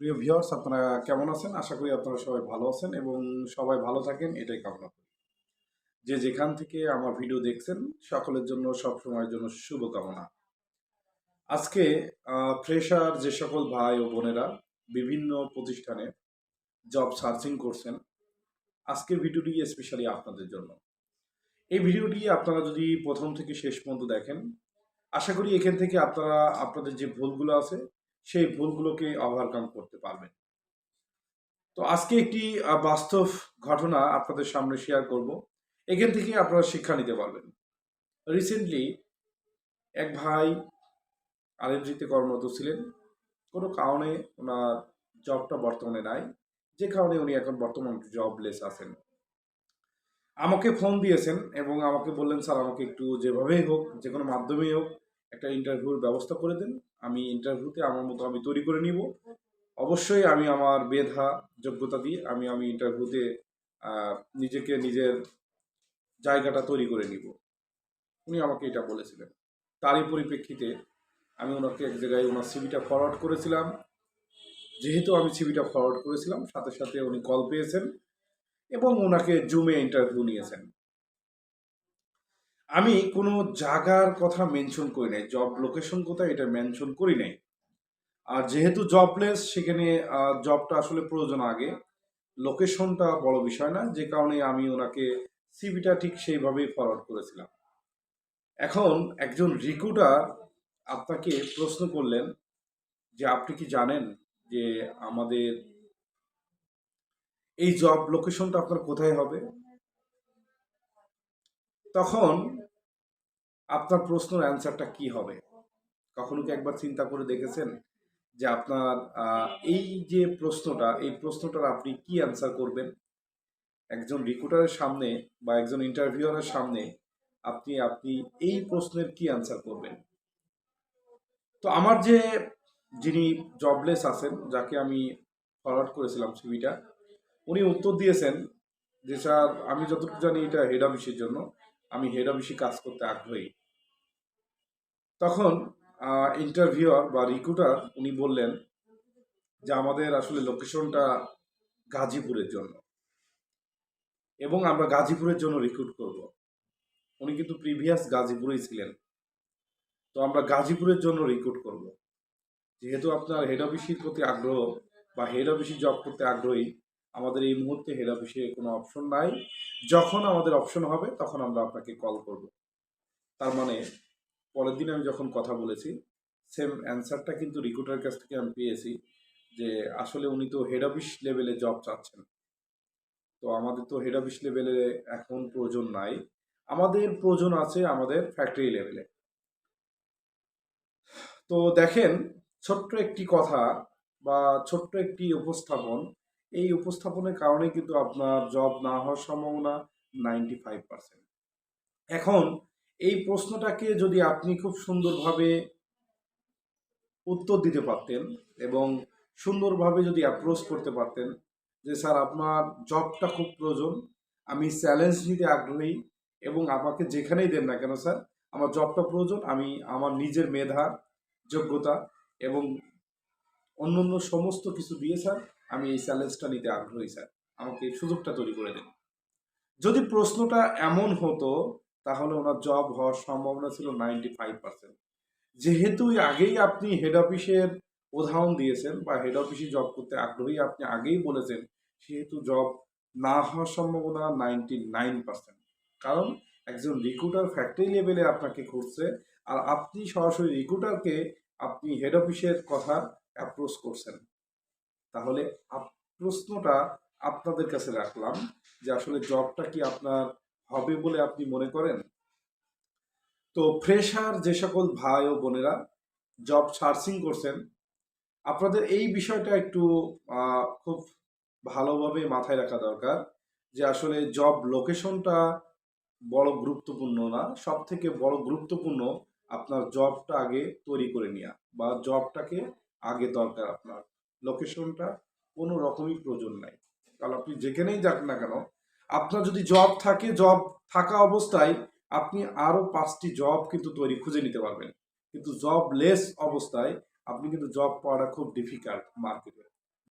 প্রিয় ভিউয়ার্স, আপনারা কেমন আছেন? আশা করি আপনারা সবাই ভালো আছেন এবং সবাই ভালো থাকেন, এটাই কামনা করি। যে যেখান থেকে আমার ভিডিও দেখছেন, সকলের জন্য, সব সময়ের জন্য শুভকামনা। আজকে ফ্রেশার যে সকল ভাই ও বোনেরা বিভিন্ন প্রতিষ্ঠানে জব সার্চিং করছেন, আজকের ভিডিওটি স্পেশালি আপনাদের জন্য। এই ভিডিওটি আপনারা যদি প্রথম থেকে শেষ পর্যন্ত দেখেন, আশা করি এখান থেকে আপনারা, আপনাদের যে ভুলগুলো আছে সেই ভুলগুলোকে ওভারকাম করতে পারবেন। তো আজকে একটি বাস্তব ঘটনা আপনাদের সামনে শেয়ার করব। এখান থেকে আপনারা শিক্ষা নিতে পারবেন। রিসেন্টলি এক ভাই আরএফজিতে কর্মরত ছিলেন। কোনো কারণে ওনার জবটা বর্তমানে নাই। যে কারণে উনি এখন বর্তমান জবলেস আছেন। আমাকে ফোন দিয়েছেন এবং আমাকে বললেন, স্যার, আমাকে একটু যেভাবেই হোক যে কোনো মাধ্যমেই হোক একটা ইন্টারভিউর ব্যবস্থা করে দেন। আমি ইন্টারভিউতে আমার মতো আমি তৈরি করে নিব। অবশ্যই আমি আমার বেধা যোগ্যতা দিয়ে আমি আমি ইন্টারভিউতে নিজেকে নিজের জায়গাটা তৈরি করে নিব। উনি আমাকে এটা বলেছিলেন। তারই পরিপ্রেক্ষিতে আমি ওনাকে এক জায়গায় ওনার সিভিটা ফরওয়ার্ড করেছিলাম। যেহেতু আমি সিভিটা ফরওয়ার্ড করেছিলাম, সাথে সাথে উনি কল পেয়েছেন এবং ওনাকে জুমে ইন্টারভিউ নিয়েছেন। আমি কোনো জায়গার কথা মেনশন করি নাই। জব লোকেশন কোথায় এটা মেনশন করি নাই। আর যেহেতু জবলেস সেখানে জবটা আসলে প্রয়োজন আগে। লোকেশনটা বড় বিষয় না, যে কারণে আমি ওনাকে সিভিটা ঠিক সেইভাবেই ফরওয়ার্ড করেছিলাম। এখন একজন রিক্রুটার আপনাকে প্রশ্ন করলেন যে, আপনি কি জানেন যে আমাদের এই জব লোকেশনটা আপনার কোথায় হবে? তখন আপনার প্রশ্নের অ্যান্সারটা কি হবে? কখনো কি একবার চিন্তা করে দেখেছেন যে আপনার এই যে প্রশ্নটা, এই প্রশ্নটার আপনি কি অ্যান্সার করবেন? একজন রিক্রুটারের সামনে বা একজন ইন্টারভিউয়ারের সামনে আপনি আপনি এই প্রশ্নের কি অ্যান্সার করবেন? তো আমার যে, যিনি জবলেস আছেন, যাকে আমি ফরওয়ার্ড করেছিলাম সিভিটা উনি উত্তর দিয়েছেন যে, স্যার, আমি যতটুকু জানি এটা হেড অফিসের জন্য। আমি হেড অফিসে কাজ করতে আগ্রহী। তখন ইন্টারভিউয়ার বা রিক্রুটার উনি বললেন যে আমাদের আসলে লোকেশনটা গাজীপুরের জন্য। এবং আমরা গাজীপুরের জন্য রিক্রুট করব। উনি কিন্তু প্রিভিয়াস গাজীপুরেই ছিলেন। তো আমরা গাজীপুরের জন্য রিক্রুট করব। যেহেতু আপনার হেড অফিসের প্রতি আগ্রহ বা হেড অফিসে জব করতে আগ্রহী, আমাদের এই মুহূর্তে হেড অফিসে কোনো অপশন নাই। যখন আমাদের অপশন হবে, তখন আমরা আপনাকে কল করব। তার মানে পরের দিন আমি যখন কথা বলেছি সেম অ্যান্সারটা কিন্তু রিক্রুটারের কাছ থেকে আমি পেয়েছি যে আসলে উনি তো হেড অফিস লেভেলে জব চাচ্ছেন। তো আমাদের তো হেড অফিস লেভেলে এখন প্রয়োজন নাই। আমাদের প্রয়োজন আছে আমাদের ফ্যাক্টরি লেভেলে তো দেখেন, ছোট্ট একটি কথা বা ছোট্ট একটি উপস্থাপন, এই উপস্থাপনের কারণে কিন্তু আপনার জব না হওয়ার সম্ভাবনা নাইনটি ফাইভ পার্সেন্ট এখন এই প্রশ্নটাকে যদি আপনি খুব সুন্দরভাবে উত্তর দিতে পারতেন এবং সুন্দরভাবে যদি অ্যাপ্রোচ করতে পারতেন যে, স্যার, আপনার জবটা খুব প্রয়োজন, আমি চ্যালেঞ্জ নিতে আগ্রহী এবং আমাকে যেখানেই দেন না কেন, স্যার, আমার জবটা প্রয়োজন, আমি আমার নিজের মেধা, যোগ্যতা এবং অন্য অন্য সমস্ত কিছু দিয়ে, স্যার, আমি এই চ্যালেঞ্জটা নিতে আগ্রহী, স্যার। আমাকে সুযোগটা তৈরি করে দেন। যদি প্রশ্নটা এমন হতো তাহলে ওনার জব হওয়ার সম্ভাবনা ছিল নাইনটি ফাইভ পার্সেন্ট যেহেতু আগেই আপনি হেড অফিসের উদাহরণ দিয়েছেন বা হেড অফিসে জব করতে আগ্রহী, আপনি আগেই বলেছেন সেহেতু জব না হওয়ার সম্ভাবনা নাইনটি নাইন পার্সেন্ট কারণ একজন রিক্রুটার ফ্যাক্টরি লেভেলে আপনাকে খুঁজছে আর আপনি সরাসরি রিক্রুটারকে আপনি হেড অফিসের কথা অ্যাপ্রোচ করছেন। তাহলে প্রশ্নটা আপনাদের কাছে রাখলাম যে আসলে জবটা কি আপনার হবে বলে আপনি মনে করেন? তো ফ্রেশার যে সকল ভাই ও বোনেরা জব সার্চিং করছেন, আপনাদের এই বিষয়টা একটু খুব ভালোভাবে মাথায় রাখা দরকার যে আসলে জব লোকেশনটা বড় গুরুত্বপূর্ণ না সব থেকে বড় গুরুত্বপূর্ণ আপনার জবটা আগে তৈরি করে নেওয়া বা জবটাকে আগে দরকার আপনার। লোকেশনটা কোনো রকমই প্রয়োজন নাই। কারণ আপনি যেখানেই যাক না কেন আপনার যদি জব থাকে জব থাকা অবস্থায় আপনি আরও পাঁচটি জব কিন্তু তৈরি, খুঁজে নিতে পারবেন। কিন্তু জব লেস অবস্থায় আপনি কিন্তু জব পাওয়াটা খুব ডিফিকাল্ট মার্কেটে